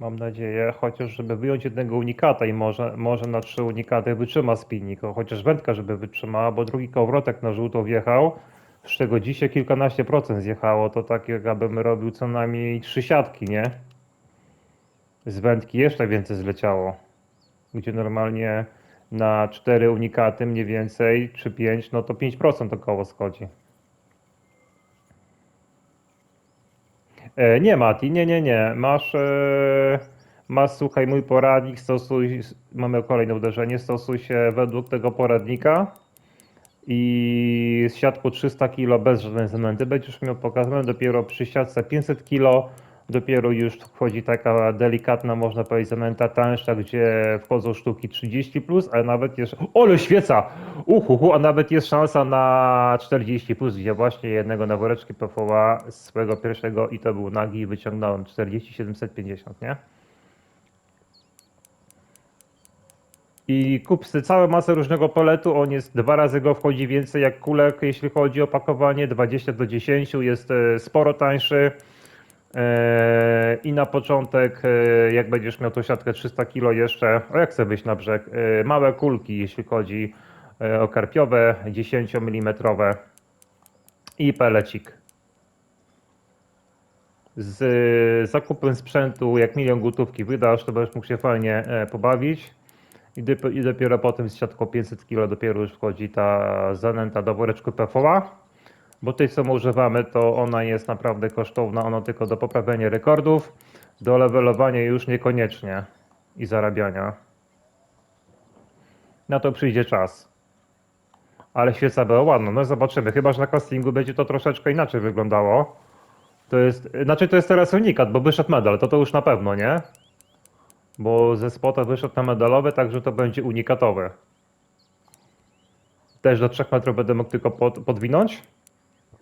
Mam nadzieję, chociaż żeby wyjąć jednego unikata i może, może na trzy unikaty wytrzyma spinnik, chociaż wędka żeby wytrzymała, bo drugi kołowrotek na żółto wjechał, z czego dzisiaj kilkanaście procent zjechało, to tak jakbym robił co najmniej trzy siatki, nie? Z wędki jeszcze więcej zleciało, gdzie normalnie na cztery unikaty mniej więcej, czy pięć, no to 5% około schodzi. Nie, Mati, nie, nie, nie. Masz, e, masz, słuchaj, mój poradnik, stosuj, mamy kolejne uderzenie, stosuj się według tego poradnika i z siatką 300 kg bez żadnej zanęty będziesz miał pokazane dopiero przy siatce 500 kg dopiero już wchodzi taka delikatna, można powiedzieć, zanęta tańsza, gdzie wchodzą sztuki 30+, plus, a nawet jest, ole świeca, uhuhu, a nawet jest szansa na 40+, plus, gdzie właśnie jednego na woreczki PVA z swojego pierwszego i to był nagi i wyciągnąłem 40 750, nie? I kup sobie całą masę różnego poletu, on jest dwa razy go wchodzi więcej jak kulek, jeśli chodzi o pakowanie, 20 do 10, jest e, sporo tańszy. E, I na początek, e, jak będziesz miał tą siatkę 300 kg jeszcze, o jak chcę wyjść na brzeg, e, małe kulki, jeśli chodzi o karpiowe, 10 mm i pelecik. Z zakupem sprzętu, jak milion gotówki wydasz, to będziesz mógł się fajnie pobawić. I dopiero potem z siatką 500 kg dopiero już wchodzi ta zanęta do woreczku PFOA. Bo tej, co my używamy, to ona jest naprawdę kosztowna, ona tylko do poprawiania rekordów, do levelowania już niekoniecznie i zarabiania. Na to przyjdzie czas. Ale świeca była ładna, no zobaczymy. Chyba, że na castingu będzie to troszeczkę inaczej wyglądało. To jest, znaczy to jest teraz unikat, bo wyszedł medal, to to już na pewno, nie? Bo ze spota wyszedł na medalowy, także to będzie unikatowe. Też do 3 metrów będę mógł tylko pod, podwinąć.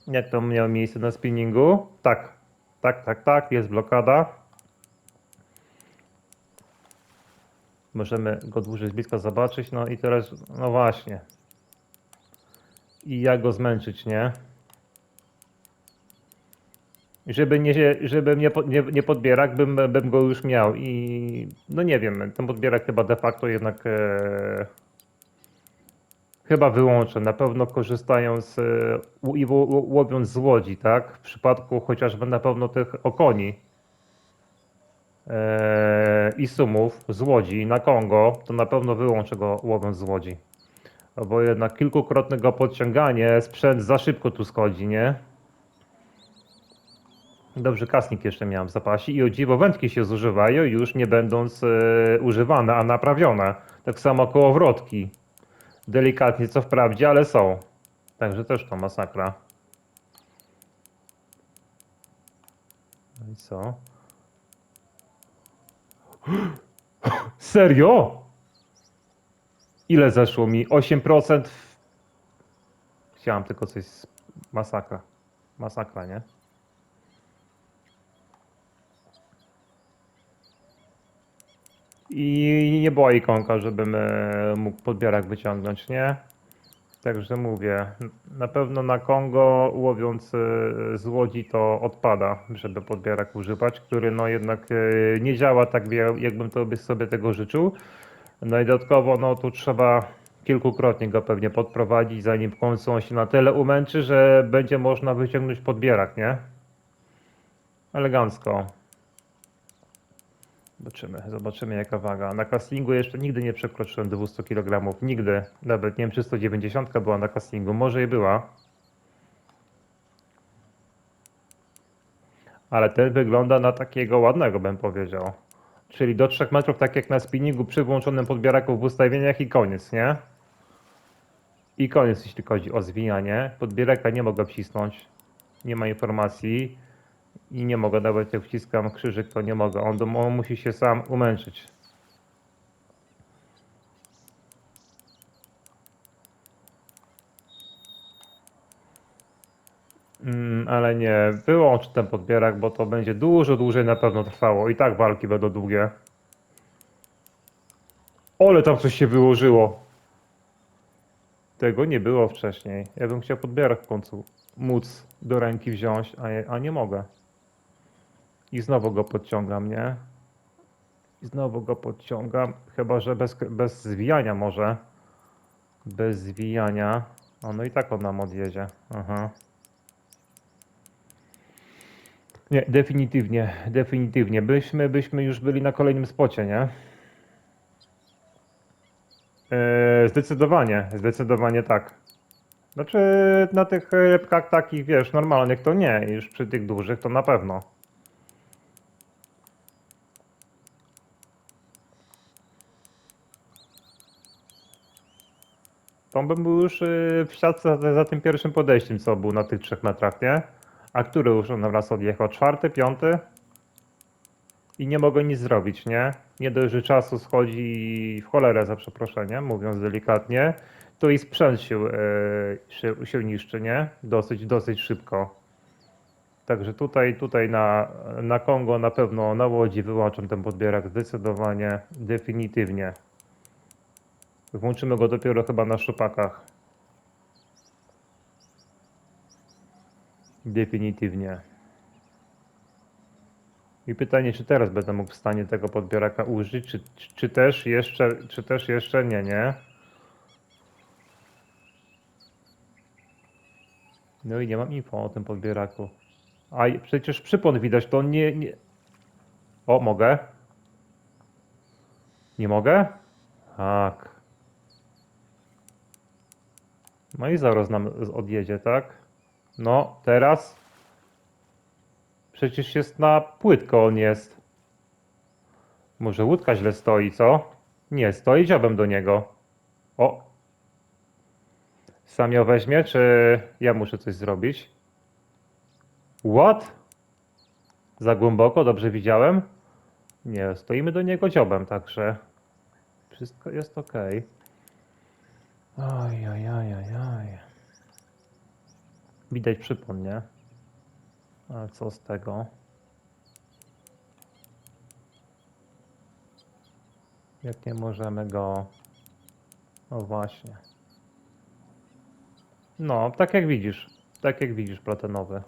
Jak to miało miejsce na spinningu? Tak, tak, tak, tak, jest blokada. Możemy go dłużej z bliska zobaczyć. No i teraz, no właśnie. I jak go zmęczyć, nie? Żeby nie, żeby nie, nie, nie podbierak, bym, bym go już miał. I no nie wiem, ten podbierak chyba de facto jednak. E, Chyba wyłączę. Na pewno korzystają z, e, i ło- ło- łowiąc z łodzi, tak? W przypadku chociażby na pewno tych okoni e, i sumów z łodzi na Kongo, to na pewno wyłączę go łowiąc z łodzi. Bo jednak kilkukrotnego podciąganie, sprzęt za szybko tu schodzi, nie? Dobrze, kasnik jeszcze miałem w zapasie i o dziwo wędki się zużywają już nie będąc e, używane, a naprawione. Tak samo kołowrotki delikatnie, co wprawdzie, ale są. Także też to masakra. No i co? Serio? Ile zeszło mi? 8%? w- Chciałem tylko coś... z- Masakra. Masakra, nie? I nie była ikonka, żebym e, mógł podbierak wyciągnąć, nie? Także mówię, na pewno na Kongo łowiąc e, z łodzi to odpada, żeby podbierak używać, który no jednak e, nie działa tak jakbym to sobie tego życzył. No i dodatkowo no tu trzeba kilkukrotnie go pewnie podprowadzić, zanim w końcu on się na tyle umęczy, że będzie można wyciągnąć podbierak, nie? Elegancko. Zobaczymy, zobaczymy jaka waga. Na castingu jeszcze nigdy nie przekroczyłem 200 kg. Nigdy. Nawet nie wiem czy 190 była na castingu. Może i była. Ale ten wygląda na takiego ładnego bym powiedział. Czyli do 3 metrów tak jak na spinningu przy włączonym podbieraku w ustawieniach i koniec, nie? I koniec jeśli chodzi o zwijanie. Podbieraka nie mogę wcisnąć. Nie ma informacji. I nie mogę nawet jak wciskam krzyżyk, to nie mogę. On, on musi się sam umęczyć. Mm, ale nie, wyłącz ten podbierak, bo to będzie dużo dłużej na pewno trwało. I tak walki będą długie. Ole tam coś się wyłożyło. Tego nie było wcześniej. Ja bym chciał podbierak w końcu móc do ręki wziąć, a, je- a nie mogę. I znowu go podciągam, nie? I znowu go podciągam, chyba że bez, bez zwijania może. Bez zwijania. O, no i tak on nam odjedzie. Aha. Nie, definitywnie, definitywnie. Byśmy, byśmy już byli na kolejnym spocie, nie? Eee, zdecydowanie, zdecydowanie tak. Znaczy na tych rybkach takich, wiesz, normalnych to nie, już przy tych dużych to na pewno. To bym był już yy, w siatce za, za tym pierwszym podejściem, co był na tych trzech metrach, nie? A który już on raz odjechał? Czwarty, piąty? I nie mogę nic zrobić, nie? Nie dość, że czasu schodzi w cholerę, za przeproszeniem, mówiąc delikatnie, to i sprzęt się, e, się, się niszczy, nie? Dosyć, dosyć szybko. Także tutaj, tutaj na, na Kongo na pewno na łodzi wyłączam ten podbierak zdecydowanie, definitywnie. Włączymy go dopiero chyba na szupakach. Definitywnie. I pytanie, czy teraz będę mógł w stanie tego podbieraka użyć, czy, czy, też jeszcze, czy też jeszcze nie, nie? No i nie mam info o tym podbieraku. A przecież przypon widać, to nie, nie... O, mogę? Nie mogę? Tak. No i zaraz nam odjedzie, tak? No, teraz. Przecież jest na płytko on jest. Może łódka źle stoi, co? Nie, stoi dziobem do niego. O. Sam ją weźmie, czy ja muszę coś zrobić? What? Za głęboko, dobrze widziałem? Nie, stoimy do niego dziobem, także wszystko jest ok. Oj, oj, oj, oj, oj. Widać przypon, nie? Ale co z tego? Jak nie możemy go... O właśnie. No, tak jak widzisz. Tak jak widzisz, platynowy.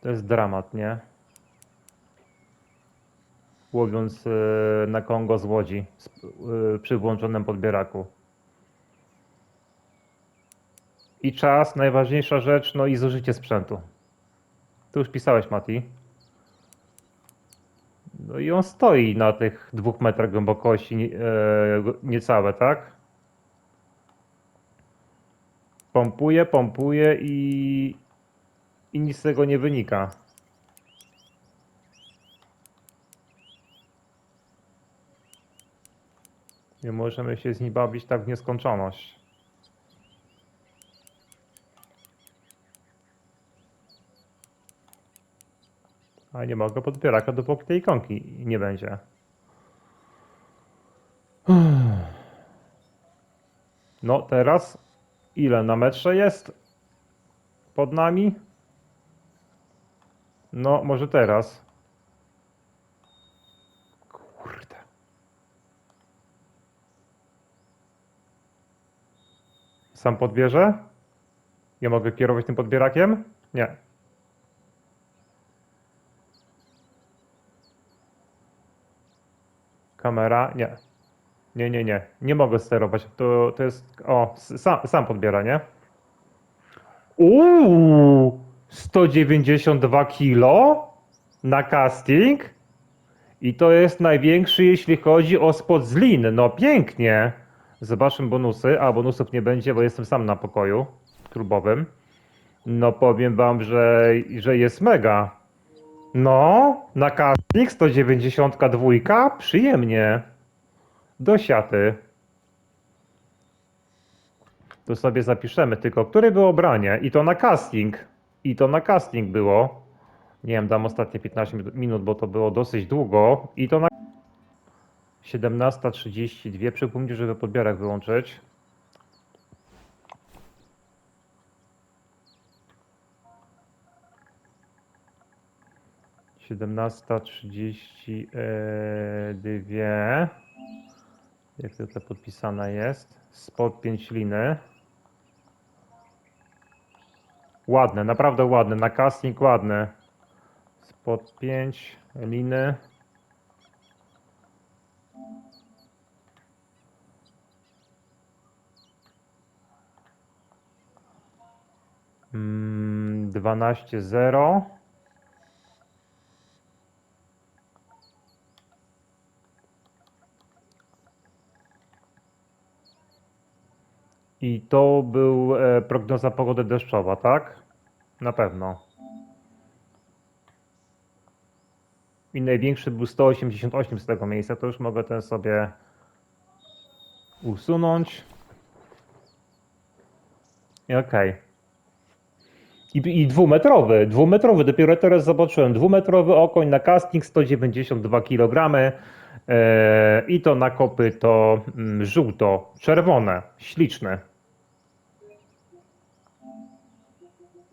To jest dramat, nie? Łowiąc e, na Kongo z łodzi z, e, przy włączonym podbieraku. I czas, najważniejsza rzecz, no i zużycie sprzętu. Tu już pisałeś, Mati. No i on stoi na tych dwóch metrach głębokości, e, niecałe, tak? Pompuje, pompuje i, i nic z tego nie wynika. Nie możemy się z nim bawić tak w nieskończoność. A nie mogę podbieraka, dopóki tej ikonki nie będzie. No teraz ile na metrze jest? Pod nami? No, może teraz. Kurde. Sam podbierze? Ja mogę kierować tym podbierakiem? Nie. Kamera? Nie. Nie, nie, nie. Nie mogę sterować. To, to jest. O, sam, sam podbiera, nie? Uuu! 192 kilo na casting. I to jest największy, jeśli chodzi o spod z lin. No pięknie. Zobaczmy bonusy. A bonusów nie będzie, bo jestem sam na pokoju klubowym. No powiem wam, że, że jest mega. No, na casting 192, przyjemnie. Do siaty. Tu sobie zapiszemy tylko, które było branie. I to na casting. I to na casting było. Nie wiem, dam ostatnie 15 mi- minut, bo to było dosyć długo. I to na 17.32. Przypomnij, żeby podbierak wyłączyć. 17.32. E, Jak to tutaj podpisana jest? Spod pięśliny. Ładne, naprawdę ładne. Na casting ładne. Spod 5 liny. Mm, 12.0. I to był e, prognoza pogody deszczowa, tak? Na pewno. I największy był 188 z tego miejsca, to już mogę ten sobie usunąć. I okej. I, I dwumetrowy, dwumetrowy, dopiero teraz zobaczyłem, dwumetrowy okoń na casting 192 kg e, i to na kopy to mm, żółto-czerwone, śliczne.